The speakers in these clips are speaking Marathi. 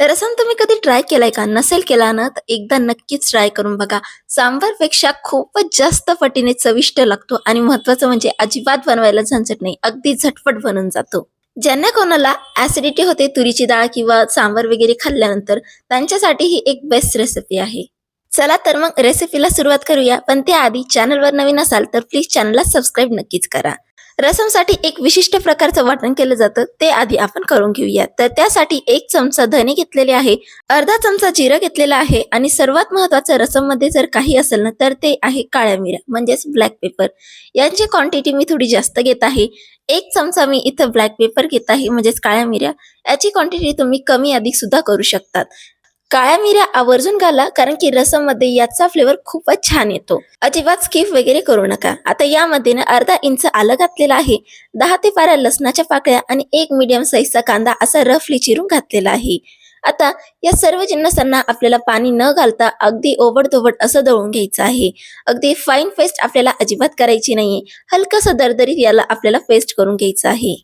रसम तुम्ही कधी ट्राय केलाय का? नसेल केला ना तर एकदा नक्कीच ट्राय करून बघा. सांबारपेक्षा खूपच जास्त पटीने चविष्ट लागतो आणि महत्वाचं म्हणजे अजिबात बनवायला झंझट नाही. अगदी झटपट बनून जातो. ज्यांना कोणाला ऍसिडिटी होते तुरीची डाळ किंवा सांबार वगैरे खाल्ल्यानंतर त्यांच्यासाठी ही एक बेस्ट रेसिपी आहे. चला तर मग रेसिपीला सुरुवात करूया. पण त्याआधी चॅनलवर नवीन असाल तर प्लीज चॅनलला सबस्क्राईब नक्कीच करा. रसमसाठी एक विशिष्ट प्रकारचं वाटण केलं जातं ते आधी आपण करून घेऊया तर त्यासाठी एक चमचा धने घेतलेले आहे अर्धा चमचा जिरं घेतलेला आहे आणि सर्वात महत्वाचं रसममध्ये जर काही असेल ना तर ते आहे काळ्या मिऱ्या म्हणजेच ब्लॅक पेपर यांची क्वांटिटी मी थोडी जास्त घेत आहे. एक चमचा मी इथं ब्लॅक पेपर घेत आहे म्हणजेच काळ्या मिऱ्या याची क्वांटिटी तुम्ही कमी अधिक सुद्धा करू शकतात. काळ्या मिऱ्या आवर्जून घाला कारण की रसममध्ये याचा फ्लेवर खूपच छान येतो. अजिबात स्किप वगैरे करू नका. आता यामध्ये ना अर्धा इंच आलं घातलेला आहे. दहा ते बारा लसणाच्या पाकळ्या आणि एक मीडियम साईजचा कांदा असा रफली चिरून घातलेला आहे. आता या सर्व जिन्नसांना आपल्याला पाणी न घालता अगदी ओबडधोबड असं दळून घ्यायचं आहे. अगदी फाईन पेस्ट आपल्याला अजिबात करायची नाहीये. हलकसं दरदरीत याला आपल्याला पेस्ट करून घ्यायचं आहे.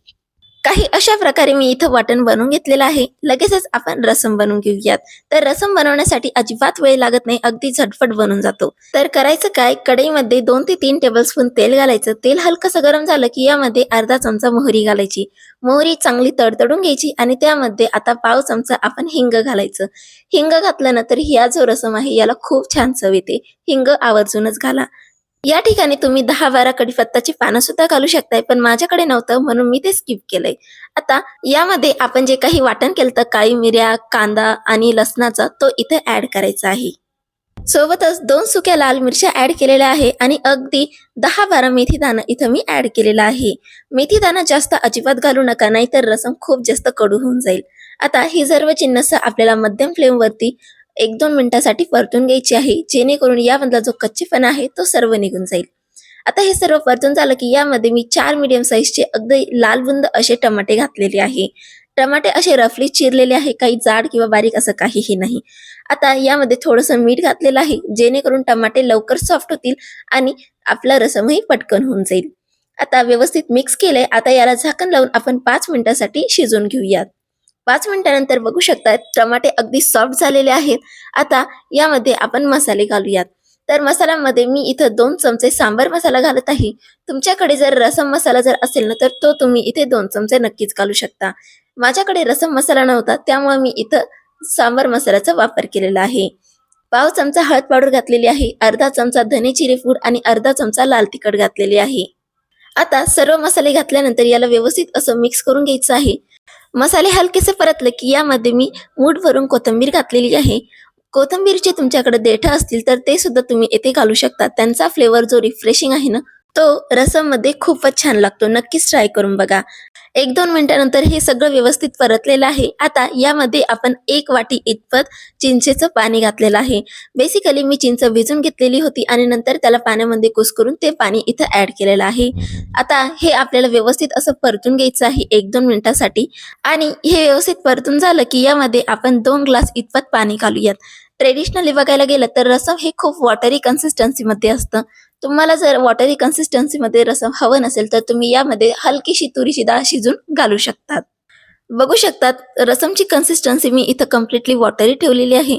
काही अशा प्रकारे मी इथं वाटण बनवून घेतलेलं आहे. लगेचच आपण रसम बनवून घेऊयात. तर रसम बनवण्यासाठी अजिबात वेळ लागत नाही. अगदी झटपट बनून जातो. तर करायचं काय? कढईमध्ये दोन ते तीन टेबलस्पून तेल घालायचं. तेल हलकसं गरम झालं की यामध्ये अर्धा चमचा मोहरी घालायची. मोहरी चांगली तडतडून घ्यायची आणि त्यामध्ये आता पाव चमचा आपण हिंग घालायचं. हिंग घातल्यानंतर ह्या जो रसम आहे याला खूप छान चव येते. हिंग आवर्जूनच घाला. या ठिकाणी तुम्ही दहा बारा कडीपत्ताची पानं सुद्धा घालू शकताय पण माझ्याकडे नव्हतं म्हणून मी ते स्किप केलंय. आता यामध्ये आपण जे काही वाटण केलं तर काळी मिऱ्या कांदा आणि लसणाचा तो इथे ऍड करायचा आहे. सोबतच दोन सुक्या लाल मिरच्या ऍड केलेल्या आहे आणि अगदी दहा बारा मेथी दाणा इथं मी ऍड केलेला आहे. मेथी दाणा जास्त अजिबात घालू नका नाहीतर रसम खूप जास्त कडू होऊन जाईल. आता ही सर्व चिन्हस आपल्याला मध्यम फ्लेमवरती एक दोन मिनिटासाठी परतून घ्यायची आहे. जेणेकरून यामधला जो कच्चेपणा आहे तो सर्व निघून जाईल. आता हे सर्व परतून झालं की यामध्ये मी चार मीडियम साईजचे अगदी लाल बुंद असे टमाटे घातलेले आहे. टमाटे असे रफली चिरलेले आहे. काही जाड किंवा बारीक असं काहीही नाही. आता यामध्ये थोडंसं मीठ घातलेलं आहे. जेणेकरून टमाटे लवकर सॉफ्ट होतील आणि आपला रसमही पटकन होऊन जाईल. आता व्यवस्थित मिक्स केलंय. आता याला झाकण लावून आपण पाच मिनिटासाठी शिजवून घेऊयात. पाच मिनिटानंतर बघू शकता टमाटे अगदी सॉफ्ट झालेले आहेत. आता यामध्ये आपण मसाले घालूयात. तर मसाल्यामध्ये मी इथं दोन चमचे सांबर मसाला घालत आहे. तुमच्याकडे जर रसम मसाला जर असेल ना तर तो तुम्ही इथे दोन चमचे नक्कीच घालू शकता. माझ्याकडे रसम मसाला नव्हता त्यामुळे मी इथं सांबर मसाल्याचा वापर केलेला आहे. पाव चमचा हळद पावडर घातलेली आहे अर्धा चमचा धने जिरे पूड आणि अर्धा चमचा लाल तिखट घातलेली आहे. आता सर्व मसाले घातल्यानंतर याला व्यवस्थित असं मिक्स करून घ्यायचं आहे. मसाले हलकेसे परतले की यामध्ये मी मूठभरून कोथिंबीर घातलेली आहे. कोथिंबीरचे तुमच्याकडे देठ असतील तर ते सुद्धा तुम्ही येथे घालू शकता. त्यांचा फ्लेवर जो रिफ्रेशिंग आहे ना तो रसममध्ये खूपच छान लागतो. नक्कीच ट्राय करून बघा. एक दोन मिनिटानंतर हे सगळं व्यवस्थित परतलेलं आहे. आता यामध्ये आपण एक वाटी इतपत चिंचेचं पाणी घातलेलं आहे. बेसिकली मी चिंच भिजून घेतलेली होती आणि नंतर त्याला पाण्यामध्ये कुसकरून ते पाणी इथं ऍड केलेलं आहे. आता हे आपल्याला व्यवस्थित असं परतून घ्यायचं आहे एक दोन मिनिटासाठी. आणि हे व्यवस्थित परतून झालं की यामध्ये आपण दोन ग्लास इतपत पाणी घालूयात. ट्रेडिशनली बघायला गेलं तर रसम हे खूप वॉटरी कन्सिस्टन्सीमध्ये असतं. तुम्हाला जर वॉटरी कन्सिस्टन्सीमध्ये रसम हवं नसेल तर तुम्ही यामध्ये हलकीशी तुरीची डाळ शिजून घालू शकतात. बघू शकतात रसमची कन्सिस्टन्सी मी इथं कम्प्लिटली वॉटरी ठेवलेली आहे.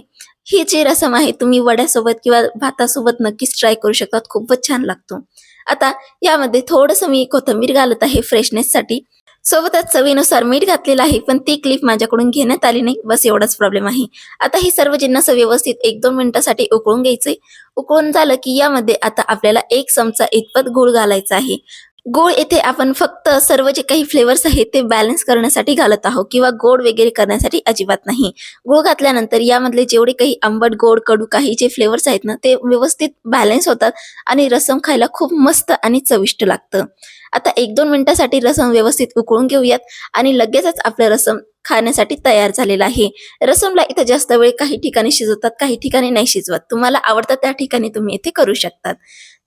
ही जी रसम आहे तुम्ही वड्यासोबत किंवा भातासोबत नक्कीच ट्राय करू शकतात. खूपच छान लागतो. आता यामध्ये थोडंसं मी कोथिंबीर घालत आहे फ्रेशनेससाठी सोबतच चवीनुसार मीठ घातलेलं आहे पण ती क्लिप माझ्याकडून घेण्यात आली नाही. बस एवढाच प्रॉब्लेम आहे. आता हे सर्व जिन्नस व्यवस्थित एक दोन मिनिटासाठी उकळून घ्यायचे उकळून झालं की यामध्ये आता आपल्याला एक चमचा इतपत गुळ घालायचा आहे. गोड येथे आपण फक्त सर्व जे काही फ्लेवर्स आहेत ते बॅलन्स करण्यासाठी घालत आहोत किंवा गोड वगैरे करण्यासाठी अजिबात नाही. गुळ घातल्यानंतर यामधले जेवढे काही आंबट गोड कडू काही जे फ्लेवर्स आहेत ना ते व्यवस्थित बॅलन्स होतात आणि रसम खायला खूप मस्त आणि चविष्ट लागतं. आता एक दोन मिनिटासाठी रसम व्यवस्थित उकळून घेऊयात आणि लगेचच आपलं रसम खाण्यासाठी तयार झालेला आहे. रसमला इथं जास्त वेळ काही ठिकाणी शिजवतात काही ठिकाणी नाही शिजवत. तुम्हाला आवडतं त्या ठिकाणी तुम्ही इथे करू शकतात.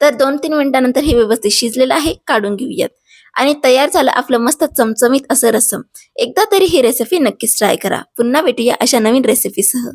तर दोन तीन मिनिटानंतर हे व्यवस्थित शिजलेलं आहे काढून घेऊयात. आणि तयार झालं आपलं मस्त चमचमीत असं रसम. एकदा तरी ही रेसिपी नक्कीच ट्राय करा. पुन्हा भेटूया अशा नवीन रेसिपीसह